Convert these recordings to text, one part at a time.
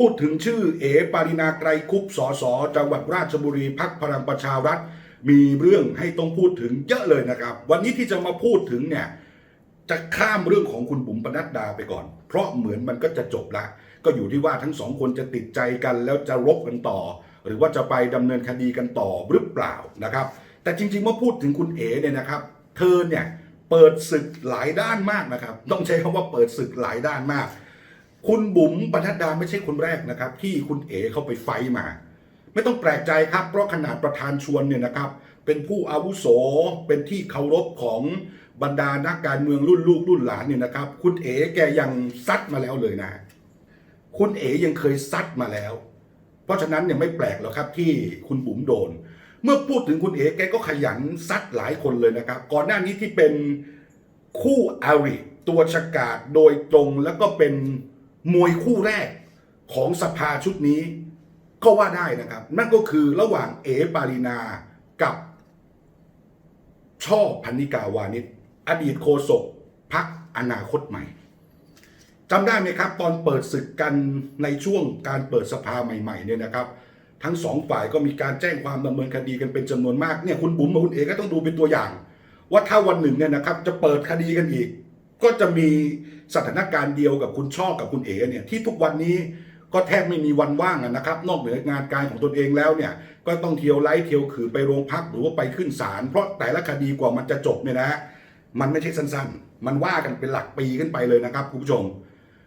พูดถึงชื่อเอ๋ปารินาไกรคุปสสจังหวัดราชบุรีพักพลังประชารัฐ มีเรื่องให้ต้องพูดถึงเยอะเลยนะครับ วันนี้ที่จะมาพูดถึงเนี่ยจะข้ามเรื่องของคุณบุ๋มปนัดดาไปก่อน เพราะเหมือนมันก็จะจบละ ก็อยู่ที่ว่าทั้งสองคนจะติดใจกันแล้วจะรบกันต่อ หรือว่าจะไปดำเนินคดีกันต่อหรือเปล่านะครับ แต่จริงๆเมื่อพูดถึงคุณเอ๋เนี่ยนะครับ เธอเนี่ยเปิดศึกหลายด้านมากนะครับ ต้องใช้คำว่าเปิดศึกหลายด้านมาก คุณบุ๋มปนัดดาไม่ใช่คนแรกนะครับ ที่คุณเอ๋เข้าไปไฟมา ไม่ต้องแปลกใจครับ เพราะขนาดประธานชวนเนี่ยนะครับ เป็นผู้อาวุโสเป็นที่เคารพของบรรดานักการเมืองรุ่นลูกรุ่นหลานเนี่ยนะครับ คุณเอ๋แกยังซัดมาแล้วเลยนะ คุณเอ๋ยังเคยซัดมาแล้ว เพราะฉะนั้นเนี่ยไม่แปลกหรอกครับที่คุณบุ๋มโดน เมื่อพูดถึงคุณเอ๋แกก็ขยันซัดหลายคนเลยนะครับ ก่อนหน้านี้ที่เป็นคู่อาริตัวฉกาดโดยตรงแล้วก็เป็น มวยคู่แรกของสภาชุดนี้ก็ว่าได้นะครับ นั่นก็คือระหว่างเอปารินากับช่อพันนิกาวานิชอดีตโฆษกพักอนาคตใหม่จำได้ไหมครับ ตอนเปิดศึกกันในช่วงการเปิดสภาใหม่ๆเนี่ยนะครับ ทั้งสองฝ่ายก็มีการแจ้งความดำเนินคดีกันเป็นจำนวนมากเนี่ยคุณบุ๋มกับคุณเอก็ต้องดูเป็นตัวอย่าง ว่าถ้าวันหนึ่งเนี่ยนะครับ จะเปิดคดีกันอีก ก็จะมีสถานการณ์เดียวกับคุณช่อกับคุณเอ๋เนี่ยที่ทุกวันนี้ก็แทบไม่มีวันว่างอะนะครับ นอกเหนืองานการของตนเองแล้วเนี่ย ก็ต้องเที่ยวไล่เที่ยวขือไปโรงพักหรือว่าไปขึ้นศาลเพราะแต่ละคดีกว่ามันจะจบเนี่ยนะมันไม่ใช่สั้นๆ มันว่ากันเป็นหลักปีขึ้นไปเลยนะครับคุณผู้ชม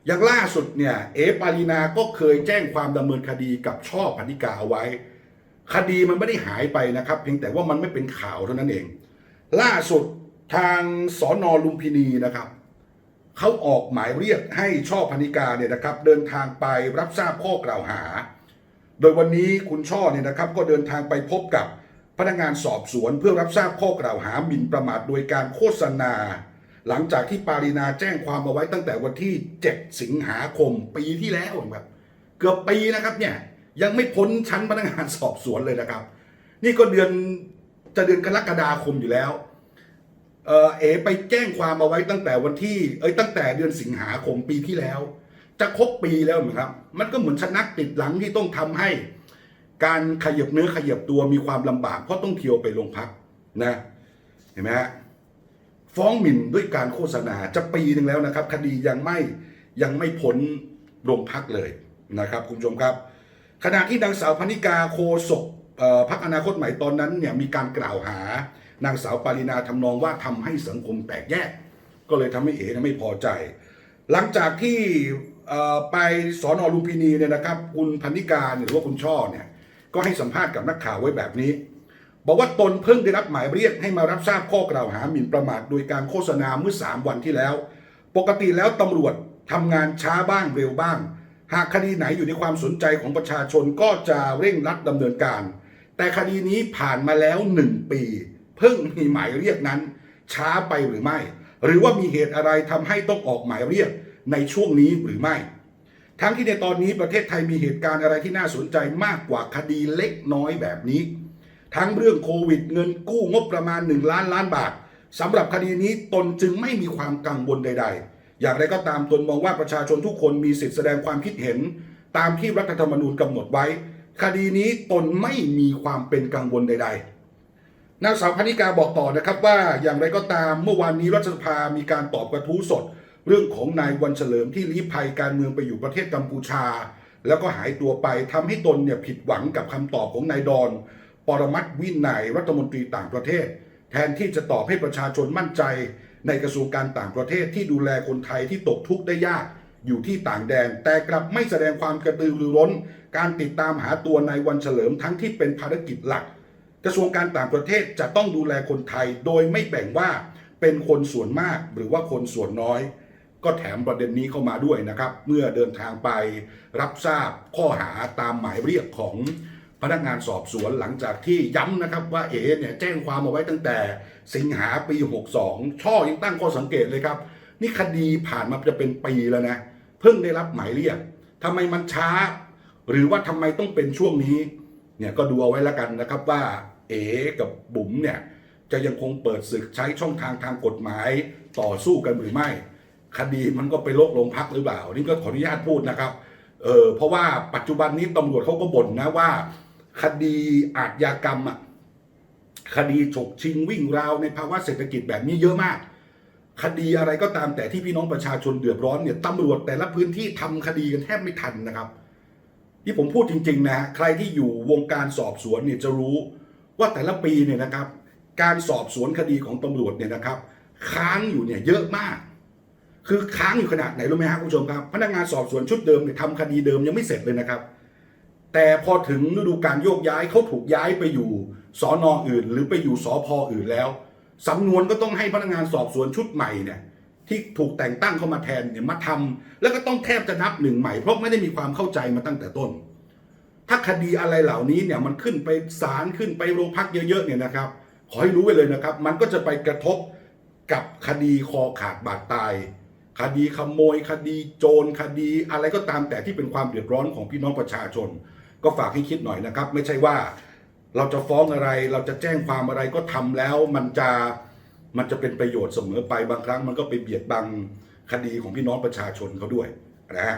อย่างล่าสุดเนี่ยเอปารีนาก็เคยแจ้งความดำเนินคดีกับช่อพันธิกาเอาไว้ คดีมันไม่ได้หายไปนะครับ เพียงแต่ว่ามันไม่เป็นข่าวเท่านั้นเอง ล่าสุดทางสอนอลุมพินีนะครับ เขาออกหมายเรียกให้ช่อพนิกาเนี่ยนะครับ เดินทางไปรับทราบข้อกล่าวหา โดยวันนี้คุณช่อเนี่ยนะครับก็เดินทางไปพบกับพนักงานสอบสวนเพื่อรับทราบข้อกล่าวหาหมิ่นประมาทโดยการโฆษณา หลังจากที่ปารีนาแจ้งความเอาไว้ตั้งแต่วันที่ 7 สิงหาคมปีที่แล้วแบบเกือบปีนะครับเนี่ยยังไม่พ้นชั้นพนักงานสอบสวนเลยนะครับ นี่ก็เดือนจะเดือนกรกฎาคมอยู่แล้ว เออเอไปแจ้งความเอาไว้ตั้งแต่วันที่ เอ้ยตั้งแต่เดือนสิงหาคมปีที่แล้ว จะครบปีแล้วนะครับ มันก็เหมือนชนักติดหลังที่ต้องทำให้ การขยับเนื้อขยับตัวมีความลำบาก เพราะต้องเที่ยวไปโรงพักนะ เห็นไหมฮะฟ้องหมิ่นด้วยการโฆษณาจะปีหนึ่งแล้วนะครับ คดียังไม่ยังไม่พ้นโรงพักเลยนะครับคุณผู้ชมครับ ขณะที่นางสาวพนิกาโคศกพักอนาคตใหม่ตอนนั้นเนี่ยมีการกล่าวหา นางสาวปารินาทำนองว่าทำให้สังคมแตกแยก ก็เลยทำให้เอ๋ไม่พอใจ หลังจากที่ไปสอนอลุมพินีเนี่ยนะครับ คุณพันนิกาเนี่ยหรือว่าคุณช่อเนี่ยก็ให้สัมภาษณ์กับนักข่าวไว้แบบนี้ บอกว่าตนเพิ่งได้รับหมายเรียกให้มารับทราบข้อกล่าวหาหมิ่นประมาทโดยการโฆษณาเมื่อ 3 วันที่แล้ว ปกติแล้วตำรวจทำงานช้าบ้างเร็วบ้าง หากคดีไหนอยู่ในความสนใจของประชาชนก็จะเร่งรัดดำเนินการ แต่คดีนี้ผ่านมาแล้ว 1 ปี เพิ่งมีหมายเรียกนั้น ช้าไปหรือไม่ หรือว่ามีเหตุอะไรทำให้ต้องออกหมายเรียกในช่วงนี้หรือไม่ ทั้งที่ในตอนนี้ประเทศไทยมีเหตุการณ์อะไรที่น่าสนใจมากกว่าคดีเล็กน้อยแบบนี้ ทั้งเรื่องโควิดเงินกู้งบประมาณ 1 ล้านล้านบาทสำหรับคดีนี้ตนจึงไม่มีความกังวลใด ๆ อย่างไรก็ตามตนมองว่าประชาชนทุกคนมีสิทธิแสดงความคิดเห็น ตามที่รัฐธรรมนูญกำหนดไว้ คดีนี้ตนไม่มีความเป็นกังวลใด ๆ นางสาวพนิกาบอกต่อนะครับว่าอย่างไรก็ตามเมื่อวานนี้รัฐสภามีการตอบกระทู้สด เรื่องของนายวันเฉลิมที่ลี้ภัยการเมืองไปอยู่ประเทศกัมพูชา แล้วก็หายตัวไปทำให้ตนเนี่ยผิดหวังกับคำตอบของนายดอน ปรมัตวินัยรัฐมนตรีต่างประเทศ แทนที่จะตอบให้ประชาชนมั่นใจ ในกระทรวงการต่างประเทศที่ดูแลคนไทยที่ตกทุกข์ได้ยากอยู่ที่ต่างแดน แต่กลับไม่แสดงความกระตือรือร้น การติดตามหาตัวนายวันเฉลิมทั้งที่เป็นภารกิจหลัก กระทรวงการต่างประเทศจะต้องดูแลคนไทย โดยไม่แบ่งว่าเป็นคนส่วนมากหรือว่าคนส่วนน้อย ก็แถมประเด็นนี้เข้ามาด้วยนะครับ เมื่อเดินทางไปรับทราบข้อหาตามหมายเรียกของพนักงานสอบสวนหลังจากที่ย้ำนะครับว่าเอ๋เนี่ยแจ้งความเอาไว้ตั้งแต่ สิงหาปี 62 ช่อยังตั้งข้อสังเกตเลยครับ นี่คดีผ่านมาจะเป็นปีแล้วนะ เพิ่งได้รับหมายเรียกทำไมมันช้า หรือว่าทำไมต้องเป็นช่วงนี้เนี่ยก็ดูเอาไว้แล้วกันนะครับว่า เอ๋กับบุ๋มเนี่ยจะยังคงเปิดศึกใช้ช่องทางทางกฎหมายต่อสู้กันหรือไม่ คดีมันก็ไปลกลงพักหรือเปล่า นี่ก็ขออนุญาตพูดนะครับเออเพราะว่าปัจจุบันนี้ตำรวจเขาก็บ่นนะว่า คดีอาชญากรรมอะคดีฉกชิงวิ่งราวในภาวะเศรษฐกิจแบบนี้เยอะมาก คดีอะไรก็ตามแต่ที่พี่น้องประชาชนเดือดร้อนเนี่ยตำรวจแต่ละพื้นที่ทำคดีกันแทบไม่ทันนะครับ ที่ผมพูดจริง ๆ นะใครที่อยู่วงการสอบสวนเนี่ยจะรู้ ว่าแต่ละปีเนี่ยนะครับ การสอบสวนคดีของตำรวจเนี่ยนะครับ ค้างอยู่เนี่ยเยอะมาก คือค้างอยู่ขนาดไหนรู้ไหมครับคุณผู้ชมครับ พนักงานสอบสวนชุดเดิมเนี่ยทำคดีเดิมยังไม่เสร็จเลยนะครับ แต่พอถึงฤดูการโยกย้ายเขาถูกย้ายไปอยู่สอนออื่น หรือไปอยู่สอพออื่นแล้วสำนวนก็ต้องให้พนักงานสอบสวนชุดใหม่เนี่ยที่ถูกแต่งตั้งเข้ามาแทนเนี่ยมาทำแล้วก็ต้องแทบจะนับหนึ่งใหม่เพราะไม่ได้มีความเข้าใจมาตั้งแต่ต้น ถ้าคดีอะไรเหล่านี้เนี่ยมันขึ้นไปศาลขึ้นไปโรงพักเยอะๆเนี่ยนะครับ ขอให้รู้ไว้เลยนะครับ มันก็จะไปกระทบกับคดีคอขาดบาดตาย คดีขโมย คดีโจรคดีอะไรก็ตามแต่ที่เป็นความเดือดร้อนของพี่น้องประชาชน ก็ฝากให้คิดหน่อยนะครับ ไม่ใช่ว่าเราจะฟ้องอะไร เราจะแจ้งความอะไรก็ทำแล้ว มันจะมันจะเป็นประโยชน์เสมอไปบางครั้ง มันก็ไปเบียดบังคดีของพี่น้องประชาชนเขาด้วยนะฮะ